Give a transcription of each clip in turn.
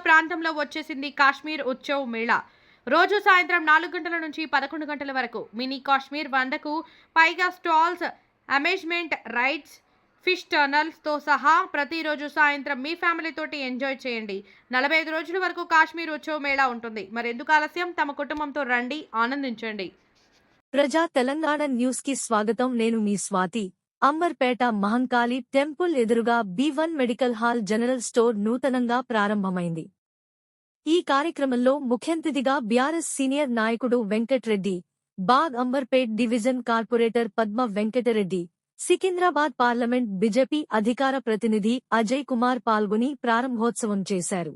ప్రాంతంలో వచ్చేసింది కాశ్మీర్ ఉత్సవ్ మేళా. రోజు సాయంత్రం నాలుగు గంటల నుంచి పదకొండు గంటల వరకు మినీ కాశ్మీర్ వందకు పైగా స్టాల్స్ అమేజ్మెంట్ రైడ్స్ ఫిష్ టర్నల్స్తో సహా ప్రతిరోజు సాయంత్రం మీ ఫ్యామిలీతోటి ఎంజాయ్ చేయండి. నలభై ఐదు రోజుల వరకు కాశ్మీర్ ఉత్సవ మేళా ఉంటుంది. మరెందుకు ఆలస్యం? తమ కుటుంబంతో రండి ఆనందించండి. ప్రజా తెలంగాణ న్యూస్కి స్వాగతం. నేను మీ స్వాతి. అంబర్పేట మహంకాళి టెంపుల్ ఎదురుగా B one medical hall general store నూతనంగా ప్రారంభమైంది. ఈ కార్యక్రమంలో ముఖ్యంతిథిగా బీఆర్ఎస్ సీనియర్ నాయకుడు Venkatreddy Bagh Amberpet division corporator Padma Venkatareddy Secunderabad parliament BJP అధికార ప్రతినిధి అజయ్ కుమార్ పాల్గొని ప్రారంభోత్సవం చేశారు.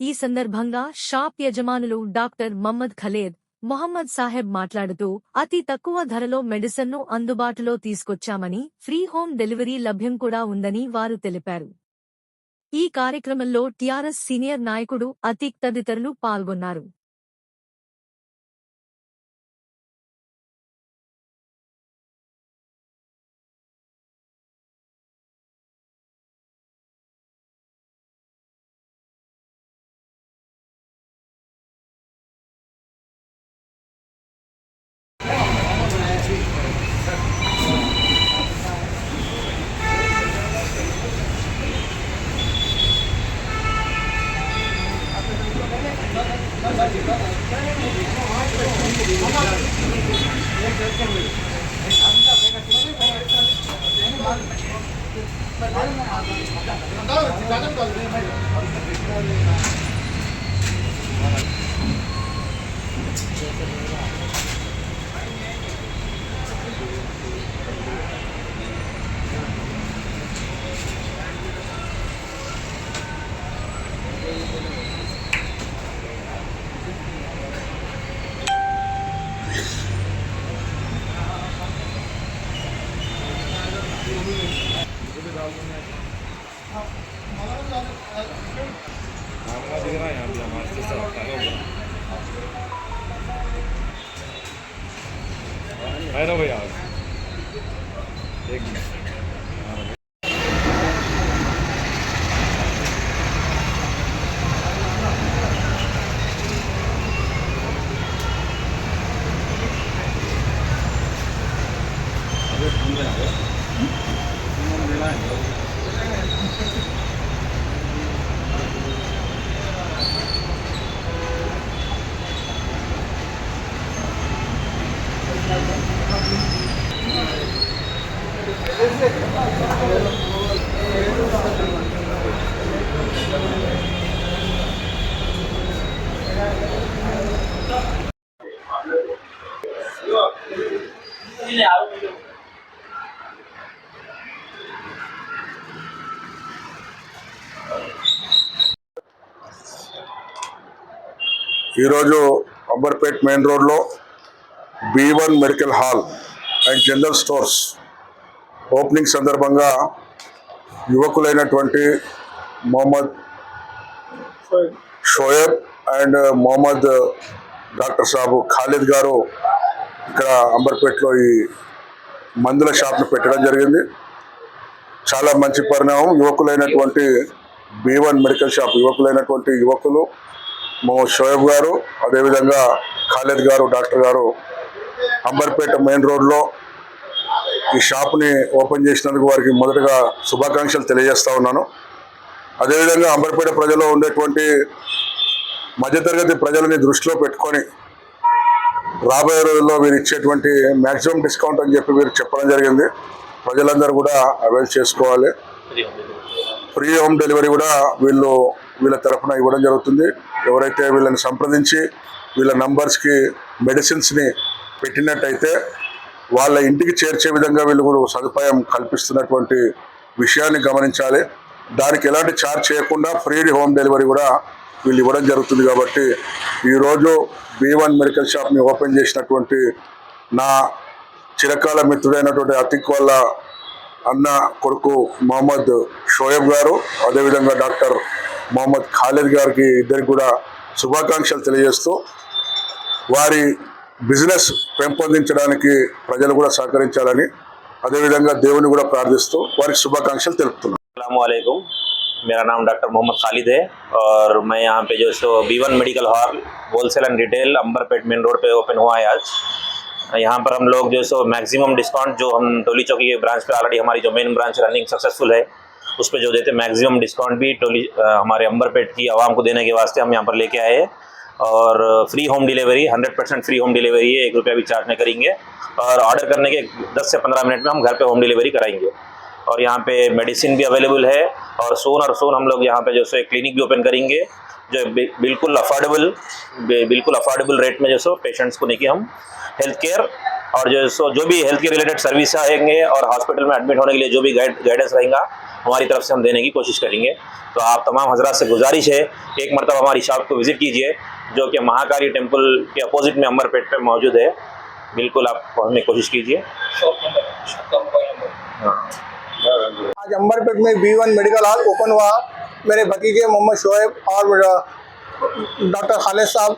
ఈ సందర్భంగా షాప్ యజమానులు డాక్టర్ మహమ్మద్ ఖలేద్ మొహమ్మద్ సాహెబ్ మాట్లాడుతూ అతి తక్కువ ధరలో మెడిసిన్ను అందుబాటులో తీసుకొచ్చామని ఫ్రీ హోమ్ డెలివరీ లభ్యం కూడా ఉందని వారు తెలిపారు. ఈ కార్యక్రమంలో టీఆర్ఎస్ సీనియర్ నాయకుడు అతీక్ తదితరులు పాల్గొన్నారు. ज़्यादा कर दे I know. ఈరోజు అంబర్పేట్ మెయిన్ రోడ్లో B one medical hall and general stores opening సందర్భంగా యువకులైనటువంటి మొహమ్మద్ షోయబ్ అండ్ మొహమ్మద్ డాక్టర్ సాబు ఖాలిద్ గారు ఇక్కడ అంబర్పేట్లో ఈ మందుల షాప్ను పెట్టడం జరిగింది. చాలా మంచి పరిణామం. యువకులైనటువంటి బీ వన్ మెడికల్ షాప్ యువకులైనటువంటి యువకులు మొహమ్మద్ షోయబ్ గారు అదేవిధంగా ఖాలిద్ గారు డాక్టర్ గారు అంబర్పేట మెయిన్ రోడ్లో ఈ షాప్ని ఓపెన్ చేసినందుకు వారికి మొదటగా శుభాకాంక్షలు తెలియజేస్తా ఉన్నాను. అదేవిధంగా అంబర్పేట ప్రజల్లో ఉండేటువంటి మధ్యతరగతి ప్రజలని దృష్టిలో పెట్టుకొని రాబోయే రోజుల్లో వీరు ఇచ్చేటువంటి మ్యాక్సిమం డిస్కౌంట్ అని చెప్పి మీరు చెప్పడం జరిగింది. ప్రజలందరూ కూడా అవైల్ చేసుకోవాలి. ఫ్రీ హోమ్ డెలివరీ కూడా వీళ్ళు వీళ్ళ తరఫున ఇవ్వడం జరుగుతుంది. ఎవరైతే వీళ్ళని సంప్రదించి వీళ్ళ నంబర్స్కి మెడిసిన్స్ని పెట్టినట్టయితే వాళ్ళ ఇంటికి చేర్చే విధంగా వీళ్ళు కూడా సదుపాయం కల్పిస్తున్నటువంటి విషయాన్ని గమనించాలి. దానికి ఎలాంటి ఛార్జ్ చేయకుండా ఫ్రీ హోమ్ డెలివరీ కూడా వీళ్ళు ఇవ్వడం జరుగుతుంది కాబట్టి ఈరోజు బీ వన్ మెడికల్ షాప్ని ఓపెన్ చేసినటువంటి నా చిరకాల మిత్రుడైనటువంటి అతిక్ వాళ్ళ అన్న కొడుకు మొహమ్మద్ షోయబ్ గారు అదేవిధంగా డాక్టర్ మొహమ్మద్ ఖాలిద్ గారికి ఇద్దరికి కూడా శుభాకాంక్షలు తెలియజేస్తూ వారి బిజినెస్ పెంపొందించడానికి ప్రజలు కూడా సహకరించాలని అదేవిధంగా దేవుని కూడా ప్రార్థిస్తూ వారికి శుభాకాంక్షలు తెలుపుతున్నాను అస్సలాముఅలైకుం मेरा नाम डॉक्टर मोहम्मद खालिद है और मैं यहाँ पे जो है सो B one medical hall wholesale and retail Amberpet main road पे ओपन हुआ है आज यहाँ पर हम लोग जो है सो मैक्सिमम डिस्काउंट जो हम टोली चौकी के ब्रांच पे ऑलरेडी हमारी जो मेन ब्रांच रनिंग सक्सेसफुल है उस पर जो देते मैक्सिमम डिस्काउंट भी टोली अ, हमारे अंबरपेट की आवाम को देने के वास्ते हम यहाँ पर लेके आए हैं और free home delivery 100 percent free home delivery है एक रुपया भी चार्ज नहीं करेंगे। और ऑर्डर करने के 10 से 15 मिनट में हम घर पे होम डिलीवरी कराएँगे। और यहाँ पे मेडिसिन भी अवेलेबल है और सोन और सोन हम लोग यहाँ पे जो सो क्लिनिक भी ओपन करेंगे, जो बिल्कुल अफोर्डेबल बिल्कुल अफोर्डेबल रेट में जो सो पेशेंट्स को लेके हम हेल्थ केयर और जो सो, जो भी हेल्थ के रिलेटेड सर्विस आएँगे और हॉस्पिटल में एडमिट होने के लिए जो भी गाइड गाइडेंस रहेगा, हमारी तरफ़ से हम देने की कोशिश करेंगे। तो आप तमाम हजरात से गुजारिश है, एक मरतबा हमारी शॉप को विज़िट कीजिए, जो कि महाकाली टेंपल के अपोजिट में अंबरपेट पे मौजूद है। बिल्कुल आप पहुँचने की कोशिश कीजिए। आज अंबरपेट में B one medical hall open हुआ। मेरे भतीजे मोहम्मद शोएब और डॉक्टर खालिद साहब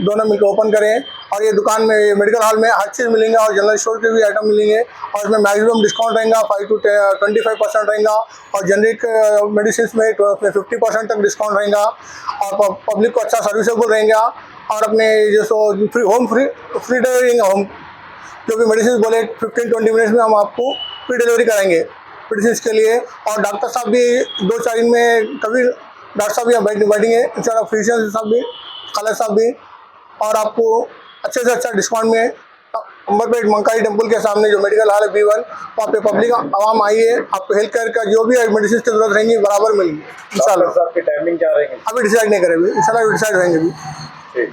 दोनों मिलकर ओपन करें। और ये दुकान में, ये मेडिकल हॉल में हर चीज़ मिलेंगे और जनरल स्टोर के भी आइटम मिलेंगे। और इसमें मैक्सिमम डिस्काउंट रहेगा five to twenty five percent रहेगा। और जनरिक मेडिसिन में फिफ्टी परसेंट तक डिस्काउंट रहेगा। और पब्लिक को अच्छा सर्विसेबल रहेगा। और अपने जो सो free home free free delivery home जो भी मेडिसिन बोले फिफ्टीन ट्वेंटी मिनट्स में हम आपको फ्री डिलीवरी कराएँगे मेडिसिन के लिए। और डॉक्टर साहब भी दो चार दिन में कभी डॉक्टर साहब भी बैठेंगे। इंशाल्लाह फिजिशियन साहब भी खालिद साहब भी। और आपको अच्छे से अच्छा डिस्काउंट में अंबरपेट मंकाई टेंपल के सामने जो मेडिकल हॉल है बी वन वहाँ पे पब्लिक आवाम आई है। आपको हेल्थ केयर का जो भी मेडिसिन की ज़रूरत रहेंगी बराबर मिलेंगी। इन शाला टाइमिंग क्या रहेगी? अभी डिसाइड नहीं करेंगे। इन शाला डिसाइड रहेंगे अभी। ठीक।